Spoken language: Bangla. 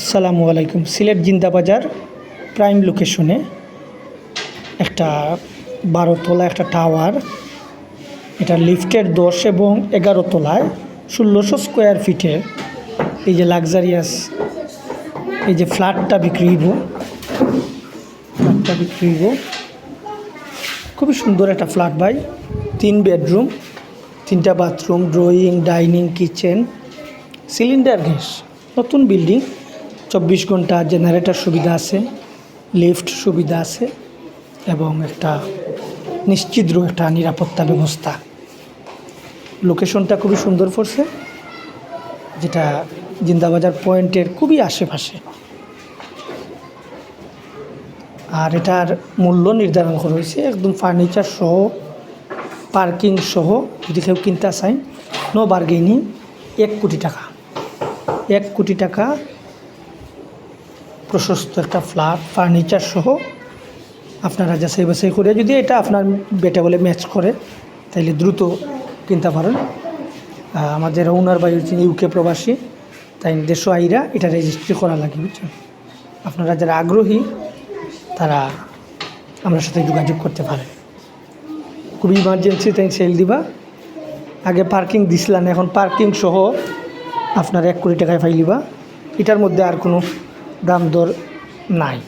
আসসালামু আলাইকুম। সিলেট জিন্দাবাজার প্রাইম লোকেশনে একটা বারো তলা একটা টাওয়ার। এটা লিফটের দশ এবং এগারো তলায় ষোলোশো স্কোয়ার ফিটের এই যে লাক্সারিয়াস, এই যে ফ্ল্যাটটা বিক্রি হইব। ফ্ল্যাটটা বিক্রি হইব। খুবই সুন্দর একটা ফ্ল্যাট ভাই, তিন বেডরুম, তিনটা bathroom, drawing, dining, kitchen, cylinder gas, নতুন বিল্ডিং। চব্বিশ ঘণ্টা জেনারেটর সুবিধা আছে লিফট সুবিধা আছে এবং একটা নিশ্চিদ্র একটা নিরাপত্তা ব্যবস্থা। লোকেশনটা খুবই সুন্দর পড়ছে, যেটা জিন্দাবাজার পয়েন্টের খুবই আশেপাশে। আর এটার মূল্য নির্ধারণ করা হয়েছে, একদম ফার্নিচার সহ পার্কিং সহ, যদি কেউ কিনতে চায় নো বার্গেনিং এক কোটি টাকা। এক কোটি টাকা প্রশস্ত একটা ফ্ল্যাট ফার্নিচার সহ আপনারা যাচাই বাছাই করে যদি এটা আপনার বেটা বলে ম্যাচ করে, তাইলে দ্রুত কিনতে পারেন। আমাদের ওনার বাড়ি হচ্ছে ইউকে প্রবাসী, তাই দেশ আইরা এটা রেজিস্ট্রি করা লাগে, বুঝছেন? আপনারা যারা আগ্রহী, তারা আমার সাথে যোগাযোগ করতে পারেন। খুবই ইমার্জেন্সি তাই সেল দিবা। আগে পার্কিং দিছিলাম, এখন পার্কিং সহ আপনার এক কোটি টাকায় ফাইলিবা এটার মধ্যে আর কোনো দাম দর নাই।